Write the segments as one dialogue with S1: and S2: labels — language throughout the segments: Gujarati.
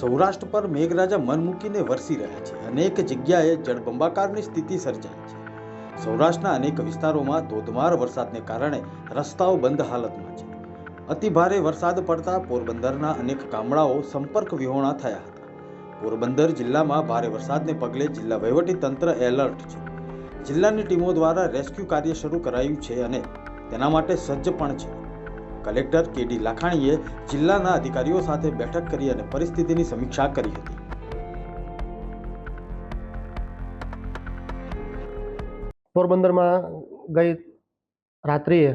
S1: સૌરાષ્ટ્ર પર મેઘરાજા મન મૂકીને વરસી રહ્યા છે. અનેક જગ્યાએ જળબંબાકારની સ્થિતિ સર્જાઈ છે. સૌરાષ્ટ્રના અનેક વિસ્તારોમાં ધોધમાર વરસાદને કારણે રસ્તાઓ બંધ હાલતમાં છે. અતિભારે વરસાદ પડતા પોરબંદરના અનેક ગામડાઓ સંપર્ક વિહોણા થયા હતા. પોરબંદર જિલ્લામાં ભારે વરસાદને પગલે જિલ્લા વહીવટી તંત્ર એલર્ટ છે. જિલ્લાની ટીમો દ્વારા રેસ્ક્યુ કાર્ય શરૂ કરાયું છે અને તેના માટે સજ્જ પણ છે. કલેક્ટર કેડી લાખાણીએ જિલ્લાના અધિકારીઓ સાથે બેઠક કરી અને પરિસ્થિતિની સમીક્ષા કરી હતી.
S2: પોરબંદરમાં ગઈ રાત્રિએ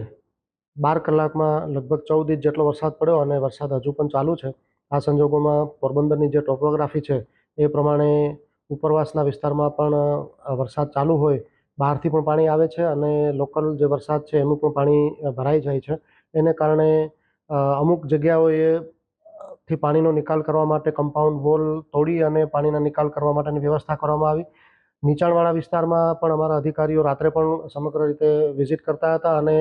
S2: બાર કલાકમાં લગભગ ચૌદ ઇંચ જેટલો વરસાદ પડ્યો અને વરસાદ હજુ પણ ચાલુ છે. આ સંજોગોમાં પોરબંદરની જે ટોપોગ્રાફી છે એ પ્રમાણે ઉપરવાસના વિસ્તારમાં પણ વરસાદ ચાલુ હોય, બહારથી પણ પાણી આવે છે અને લોકલ જે વરસાદ છે એનું પણ પાણી ભરાઈ જાય છે. એને કારણે અમુક જગ્યાઓએ થી પાણીનો નિકાલ કરવા માટે કમ્પાઉન્ડ વોલ તોડી અને પાણીના નિકાલ કરવા માટેની વ્યવસ્થા કરવામાં આવી. નીચાણવાળા વિસ્તારમાં પણ અમારા અધિકારીઓ રાત્રે પણ સમગ્ર રીતે વિઝિટ કરતા હતા અને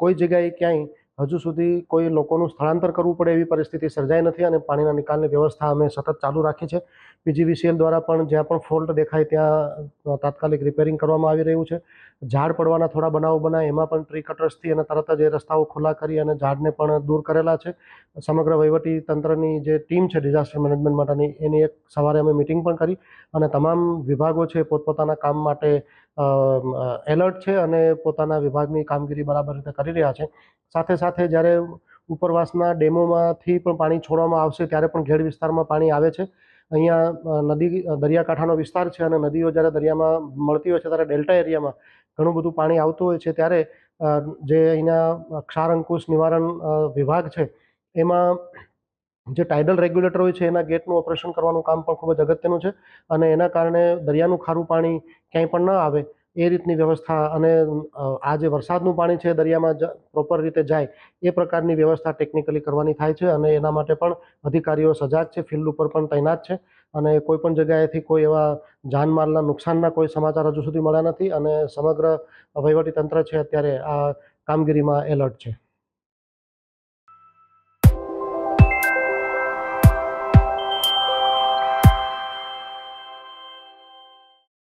S2: કોઈ જગ્યાએ ક્યાંય હજુ સુધી કોઈ લોકોનું સ્થળાંતર કરવું પડે એવી પરિસ્થિતિ સર્જાઈ નથી અને પાણીના નિકાલની વ્યવસ્થા અમે સતત ચાલુ રાખી છે. પીજીવીસીએલ દ્વારા પણ જ્યાં પણ ફોલ્ટ દેખાય ત્યાં તાત્કાલિક રિપેરિંગ કરવામાં આવી રહ્યું છે. ઝાડ પડવાના થોડા બનાવો બનાય, એમાં પણ ટ્રી કટર્સથી અને તરત જ એ રસ્તાઓ ખુલ્લા કરી અને ઝાડને પણ દૂર કરેલા છે. સમગ્ર વહીવટી તંત્રની જે ટીમ છે ડિઝાસ્ટર મેનેજમેન્ટ માટેની, એની એક સવારે અમે મિટિંગ પણ કરી અને તમામ વિભાગો છે પોતપોતાના કામ માટે એલર્ટ છે અને પોતાના વિભાગની કામગીરી બરાબર રીતે કરી રહ્યા છે. સાથે સાથે જ્યારે ઉપરવાસના ડેમોમાંથી પણ પાણી છોડવામાં આવશે ત્યારે પણ ઘેડ વિસ્તારમાં પાણી આવે છે. અહીંયા નદી દરિયાકાંઠાનો વિસ્તાર છે અને નદીઓ જ્યારે દરિયામાં મળતી હોય છે ત્યારે ડેલ્ટા એરિયામાં ઘણું બધું પાણી આવતું હોય છે ત્યારે જે અહીંના ક્ષાર અંકુશ નિવારણ વિભાગ છે, એમાં જે ટાઇડલ રેગ્યુલેટર હોય છે, એના ગેટનું ઓપરેશન કરવાનું કામ પણ ખૂબ જ અગત્યનું છે અને એના કારણે દરિયાનું ખારું પાણી ક્યાંય પણ ન આવે, એ રીતની વ્યવસ્થા અને આ જે વરસાદનું પાણી છે, દરિયામાં પ્રોપર રીતે જાય, એ પ્રકારની વ્યવસ્થા ટેકનિકલી કરવાની થાય છે અને એના માટે પણ અધિકારીઓ સજાગ છે ફિલ્ડ ઉપર પણ તૈનાત છે અને કોઈ પણ જગ્યાએથી કોઈ એવા જાનમાલના નુકસાનના કોઈ સમાચાર હજુ સુધી મળ્યા નથી અને સમગ્ર વહીવટી તંત્ર છે, અત્યારે આ કામગીરીમાં એલર્ટ છે.